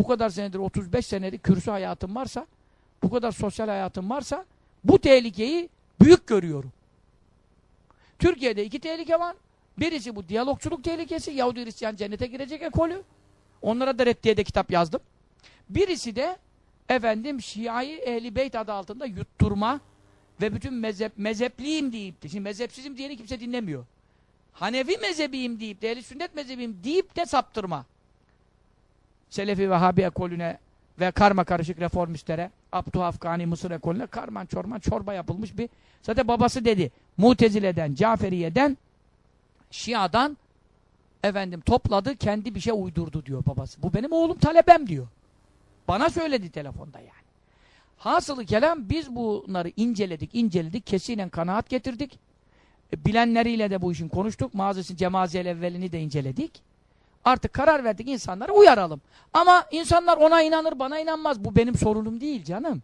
bu kadar senedir 35 senedir kürsü hayatım varsa bu kadar sosyal hayatım varsa bu tehlikeyi büyük görüyorum. Türkiye'de iki tehlike var. Birisi bu diyalogçuluk tehlikesi. Yahudi Hristiyan cennete girecek ekolü. Onlara da reddiye kitap yazdım. Birisi de efendim Şia'yı Ehli Beyt adı altında yutturma ve bütün mezhep, mezhepliyim deyip de, şimdi mezhepsizim diyeni kimse dinlemiyor. Hanefi mezhebiyim deyip de, Ehli Sünnet mezhebiyim deyip de saptırma. Selefi Vehhabi ekolüne ve karma karışık reformistlere, Abdü Afgani Mısır ekolüne karman çorman çorba yapılmış bir, zaten babası dedi, Mutezile'den, Caferiye'den, Şia'dan efendim topladı, kendi bir şey uydurdu diyor babası. Bu benim oğlum talebem diyor. Bana söyledi telefonda yani. Hasılı kelam biz bunları inceledik, inceledik, kesinen kanaat getirdik. Bilenleriyle de bu işin konuştuk. Mazisi Cemaziyel evvelini de inceledik. Artık karar verdik insanları uyaralım. Ama insanlar ona inanır, bana inanmaz. Bu benim sorunum değil canım.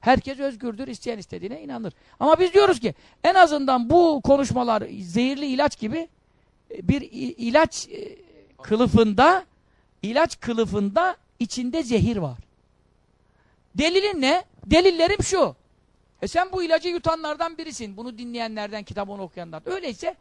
Herkes özgürdür, isteyen istediğine inanır. Ama biz diyoruz ki en azından bu konuşmalar zehirli ilaç gibi e, bir ilaç e, kılıfında ilaç kılıfında içinde zehir var. Delilin ne? Delillerim şu. E sen bu ilacı yutanlardan birisin. Bunu dinleyenlerden, kitabını okuyanlardan. Öyleyse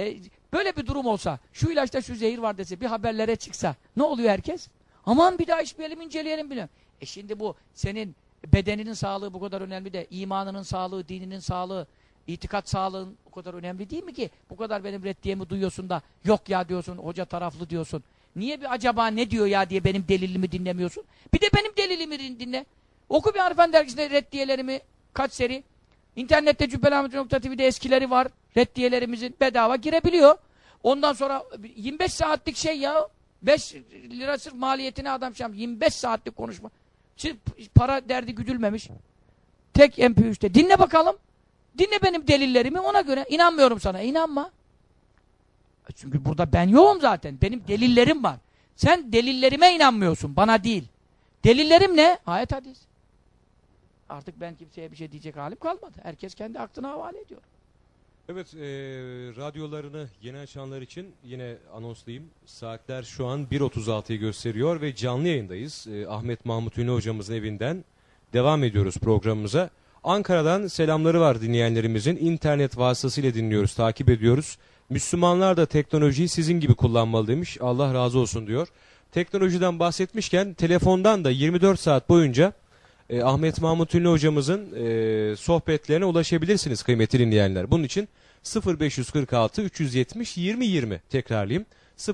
e, böyle bir durum olsa, şu ilaçta şu zehir var dese, bir haberlere çıksa ne oluyor herkes? Aman bir daha içmeyelim, inceleyelim bile. E şimdi bu senin bedeninin sağlığı bu kadar önemli de, imanının sağlığı, dininin sağlığı, itikat sağlığın o kadar önemli değil mi ki? Bu kadar benim reddiyemi duyuyorsun da, yok ya diyorsun, hoca taraflı diyorsun. Niye bir acaba ne diyor ya diye benim delilimi dinlemiyorsun? Bir de benim delilimi din- dinle. Oku bir Arifan dergisinde reddiyelerimi, kaç seri. İnternette cübbelahmet.tv'de eskileri var. Reddiyelerimizin bedava girebiliyor. Ondan sonra 25 saatlik şey ya. 5 lira sırf maliyetine adam şey yapmış. 25 saatlik konuşma. Sırf para derdi güdülmemiş. Tek MP3'te. Dinle bakalım. Dinle benim delillerimi ona göre. İnanmıyorum sana. İnanma. Çünkü burada ben yoğum zaten. Benim delillerim var. Sen delillerime inanmıyorsun. Bana değil. Delillerim ne? Ayet hadis. Artık ben kimseye bir şey diyecek halim kalmadı. Herkes kendi aklına havale ediyor. Evet, e, radyolarını yeni açanlar için yine anonslayayım. Saatler şu an 1.36'yı gösteriyor ve canlı yayındayız. E, Ahmet Mahmut Ünlü hocamızın evinden devam ediyoruz programımıza. Ankara'dan selamları var dinleyenlerimizin. İnternet vasıtasıyla dinliyoruz, takip ediyoruz. Müslümanlar da teknolojiyi sizin gibi kullanmalı demiş. Allah razı olsun diyor. Teknolojiden bahsetmişken telefondan da 24 saat boyunca e, Ahmet Mahmut Ünlü hocamızın e, sohbetlerine ulaşabilirsiniz kıymetli dinleyenler. Bunun için 0546 370 20 20 tekrarlayayım.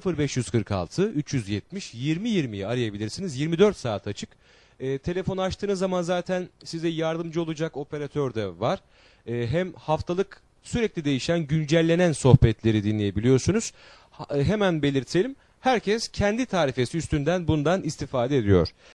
0546 370 20 20'yi arayabilirsiniz. 24 saat açık. E, telefon açtığınız zaman zaten size yardımcı olacak operatör de var. E, hem haftalık sürekli değişen güncellenen sohbetleri dinleyebiliyorsunuz. Ha- e, hemen belirtelim. Herkes kendi tarifesi üstünden bundan istifade ediyor.